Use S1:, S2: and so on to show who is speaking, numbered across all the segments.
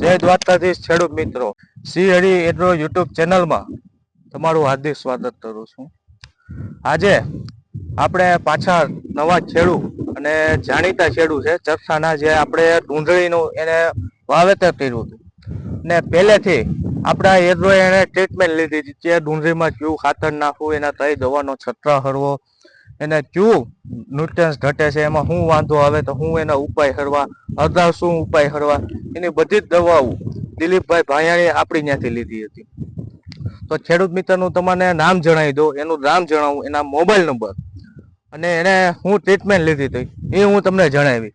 S1: જય દ્વારકાધીશ ખેડૂત મિત્રો. શ્રી હરિ એગ્રો યુટ્યુબ ચેનલમાં તમારું હાર્દિક સ્વાગત કરું છું. આજે આપણે પાછા નવા ખેડૂ અને જાણીતા ખેડૂ છે. ચરસાના જે આપણે ડુંગળીનું એને વાવેતર કર્યું હતું. ને પહેલેથી આપણા એગ્રો એને ટ્રીટમેન્ટ લીધી કે ડુંગળીમાં કયું ખાતર નાખવું, એના કઈ દવાનો છંટકાવ કરવો એને ક્યુ ન્યુટ્રન્સ ઘટે છે એમાં શું વાંધો આવે તો હું એના ઉપાય હરવા અગાઉ શું ઉપાય હરવા એની બધી જ દવાઓ દિલીપભાઈ ભાયાણીએ આપણી ત્યાંથી લીધી હતી. તો ખેડૂત મિત્રનું તમને નામ જણાવી દો એનું નામ જણાવું એના મોબાઈલ નંબર. અને એને હું ટ્રીટમેન્ટ લીધી હતી એ હું તમને જણાવી.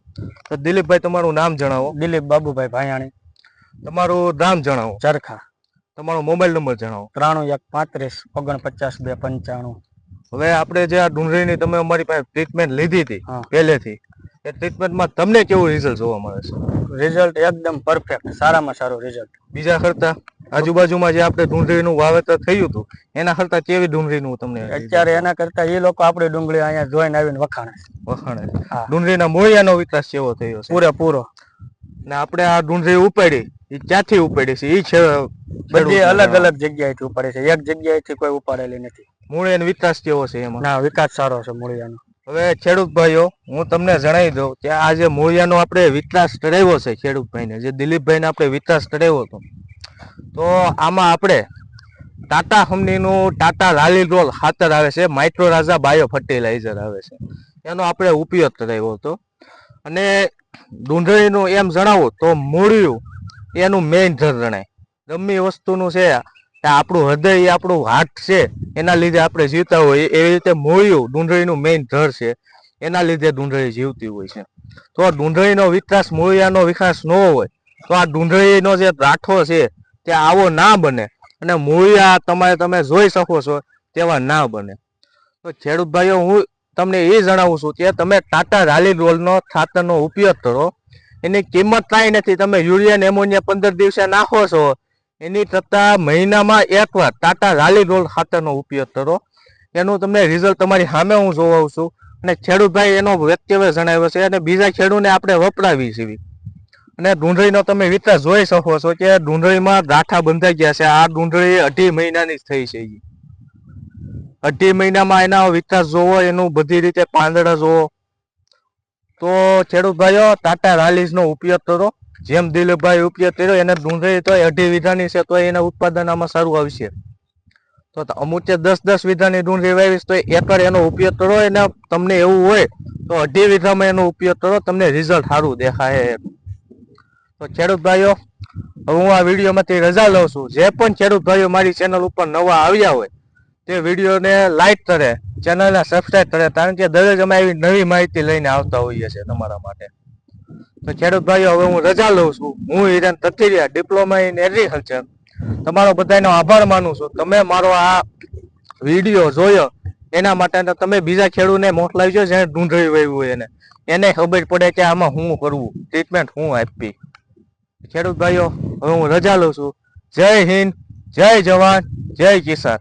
S1: તો દિલીપભાઈ તમારું નામ જણાવો.
S2: દિલીપ બાબુભાઈ ભાયાણી.
S1: તમારું નામ જણાવો.
S2: ચરખા.
S1: તમારો મોબાઈલ નંબર જણાવો.
S2: ત્રાણું એક પાંત્રીસ ઓગણપચાસ બે પંચાણું.
S1: હવે આપણે જે આ ડુંગળીની તમે અમારી પાસે ટ્રીટમેન્ટ લીધી હતી. પહેલેથી એ ટ્રીટમેન્ટમાં તમને કેવું રિઝલ્ટ જોવા મળે છે?
S2: રિઝલ્ટ એકદમ પરફેક્ટ સારામાં સારું રિઝલ્ટ
S1: બીજા કરતા આજુબાજુમાં જે આપણે ડુંગળીનું વાવેતર થયું હતું એના કરતા કેવી ડુંગળીનું તમને
S2: અત્યારે એના કરતા એ લોકો આપણે ડુંગળી અહીંયા જોઈને આવીને વખાણે
S1: વખાણે. ડુંગળીના મૂળિયાનો વિકાસ કેવો થયો છે?
S2: પૂરેપૂરો.
S1: ને આપણે આ ડુંગળી ઉપાડી એ ક્યાંથી ઉપાડી છે? એ છે
S2: બધી અલગ અલગ જગ્યાએથી ઉપાડે છે. એક જગ્યાએથી કોઈ ઉપાડેલી નથી.
S1: મૂળિયાનો વિકાસ કેવો છે એમાં?
S2: ના વિકાસ સારો છે મૂળિયાનો.
S1: હવે ખેડૂત ભાઈઓ હું તમને જણાવી દઉં કે આ જે મૂળિયાનો આપણે વિકાસ કરાવ્યો છે ખેડૂત ભાઈને જે દિલીપભાઈને આપણે વિકાસ કરાવ્યો હતો તો આમાં આપણે ટાટા કંપનીનું ટાટા રાલી રોલ ખાતર આવે છે માઇક્રો રાજા બાયો ફર્ટિલાઇઝર આવે છે એનો આપણે ઉપયોગ કરાવ્યો હતો. અને ડુંઢળીનું એમ જણાવું તો મૂળિયું એનું મેઇન ધર ગણાય ગમે વસ્તુનું છે આપણું હૃદય, એ આપણું હાથ છે, એના લીધે આપણે જીવતા હોય એવી રીતે મૂળિયું ડુંડળીનું મેઇન ધર છે, એના લીધે ડુંડળી જીવતી હોય છે. તો આ ડુંગળીનો વિકાસ, મૂળિયાનો વિકાસ ન હોય, તો આ ડુંડળીનો જે રાઠો છે, તે આવો ના બને. અને મૂળિયા તમારે તમે જોઈ શકો છો, તેવા ના બને. તો ખેડૂત હું તમને એ જણાવું છું કે તમે ટાટા રાલી રોલનો ખાતરનો ઉપયોગ કરો. એની કિંમત કાંઈ નથી. તમે યુરિયા ને એમોનિયા પંદર દિવસે નાખો છો એની કરતાં મહિનામાં એકવાર ટાટા રાલી રોલ ખાતરનો ઉપયોગ કરો. એનું તમને રિઝલ્ટ તમારી સામે હું જોવાઉં છું. અને ખેડૂતભાઈ એનો વ્યક્તિવે જણાવ્યો છે અને બીજા ખેડૂતને આપણે વપરાવી છીએ અને ડુંગળીનો તમે વિકાસ જોઈ શકો છો કે ડુંગળીમાં ગાંઠા બંધાઈ ગયા છે. આ ડુંગળી અઢી મહિનાની થઈ છે અઢી મહિનામાં એના વિકાસ જોવો, એનું બધી રીતે પાંદડા જોવો. તો ખેડૂત ભાઈઓ ટાટા રાલીઝનો ઉપયોગ કરો. જેમ દિલીપભાઈ ઉપયોગ કર્યો, એને ડુંગળી તો અઢી વીઘાની છે તો એના ઉત્પાદન આમાં સારું આવશે. તો અમુક જે દસ દસ વીઘાની ડુંગળી વાવીશ તો એકર એનો ઉપયોગ કરો, એને તમને એવું હોય, તો અઢી વીઘામાં એનો ઉપયોગ કરો, તમને રિઝલ્ટ સારું દેખાય તો ખેડૂત ભાઈઓ હું આ વિડીયોમાંથી રજા લઉં છું. જે પણ ખેડૂત ભાઈઓ મારી ચેનલ ઉપર નવા આવ્યા હોય, તે વિડીયોને લાઈક કરે ચેનલને સબસ્ક્રાઈબ કરે, કારણ કે દરરોજ અમે આવી નવી માહિતી લઈને આવતા હોઈએ છીએ તમારા માટે. તો ખેડૂત ભાઈઓ, હવે હું રજા લઉં છું. હું Hiren Tathiriya diploma in agriculture તમારો બધાનો આભાર માનું છું. તમે મારો આ વીડિયો જોયો, એના માટે તમે બીજા ખેડૂતને મોકલાવજો જેને ડુંગળી વાવ્યું હોય એને. એને ખબર પડે કે આમાં હું કરવું ટ્રીટમેન્ટ હું આપવી ખેડૂત ભાઈઓ, હવે હું રજા લઉં છું. જય હિન્દ, જય જવાન, જય કિસાન.